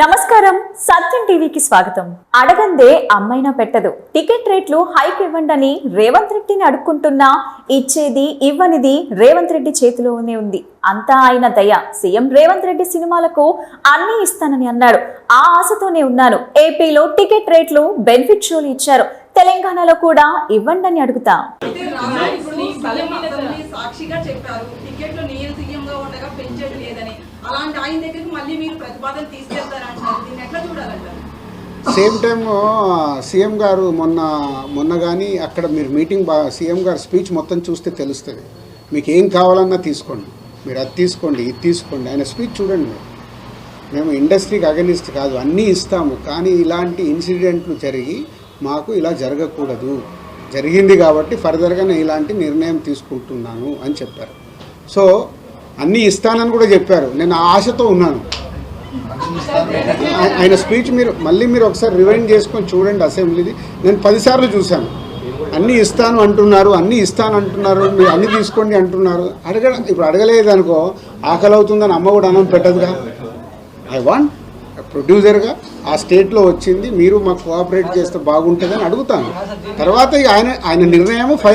నమస్కారం. సత్యం టీవీకి స్వాగతం. అడగందే అమ్మైనా పెట్టదు. టికెట్ రేట్లు హైక్ ఇవ్వండని రేవంత్ రెడ్డిని అడుక్కుంటున్నా ఇచ్చేది ఇవ్వనిది రేవంత్ రెడ్డి చేతిలోనే ఉంది. అంతా ఆయన దయ. సీఎం రేవంత్ రెడ్డి సినిమాలకు అన్నీ ఇస్తానని అన్నాడు. ఆ ఆశతోనే ఉన్నాను. ఏపీలో టికెట్ రేట్లు బెనిఫిట్ షోలు ఇచ్చారు. తెలంగాణలో కూడా ఇవ్వండి అని అడుగుతా అయితే రామారావు ఇప్పుడు సీఎం అసెంబ్లీ చెప్పారు టికెట్లు నేను సీఎంగా ఉండగా పెంచేది లేదని. అలాంటి ఆయన దగ్గరికి మళ్ళీ మీరు ప్రతిపాదన తీసుకెళ్తారంటారు దీన్ని ఎట్లా చూడాలంటారు? సేమ్ టైం సీఎం గారు మొన్న మొన్న కానీ అక్కడ మీరు మీటింగ్ బా సీఎం గారు స్పీచ్ మొత్తం చూస్తే తెలుస్తుంది. మీకు ఏం కావాలన్నా తీసుకోండి. మీరు అది తీసుకోండి ఇది తీసుకోండి. ఆయన స్పీచ్ చూడండి మీరు. మేము ఇండస్ట్రీకి అగనిస్ట్ కాదు అన్నీ ఇస్తాము. కానీ ఇలాంటి ఇన్సిడెంట్లు జరిగి మాకు ఇలా జరగకూడదు. జరిగింది కాబట్టి ఫర్దర్గా నేను ఇలాంటి నిర్ణయం తీసుకుంటున్నాను అని చెప్పారు. సో అన్నీ ఇస్తానని కూడా చెప్పారు. నేను ఆ ఆశతో ఉన్నాను. ఆయన స్పీచ్ మీరు మళ్ళీ మీరు ఒకసారి రివైండ్ చేసుకొని చూడండి అసెంబ్లీది. నేను పదిసార్లు చూశాను. అన్నీ ఇస్తాను అంటున్నారు అన్నీ ఇస్తాను అంటున్నారు మీరు అన్నీ తీసుకోండి అంటున్నారు. అడగ ఇప్పుడు అడగలేదు అనుకో ఆకలి అవుతుందని అమ్మ కూడా అన్నం పెట్టదుగా? ఐ వాంట్ ప్రొడ్యూసర్గా ఆ స్టేట్లో వచ్చింది మీరు మాకు కోఆపరేట్ చేస్తే బాగుంటుందని అడుగుతాను. తర్వాత ఇక ఆయన ఆయన నిర్ణయం ఫైనల్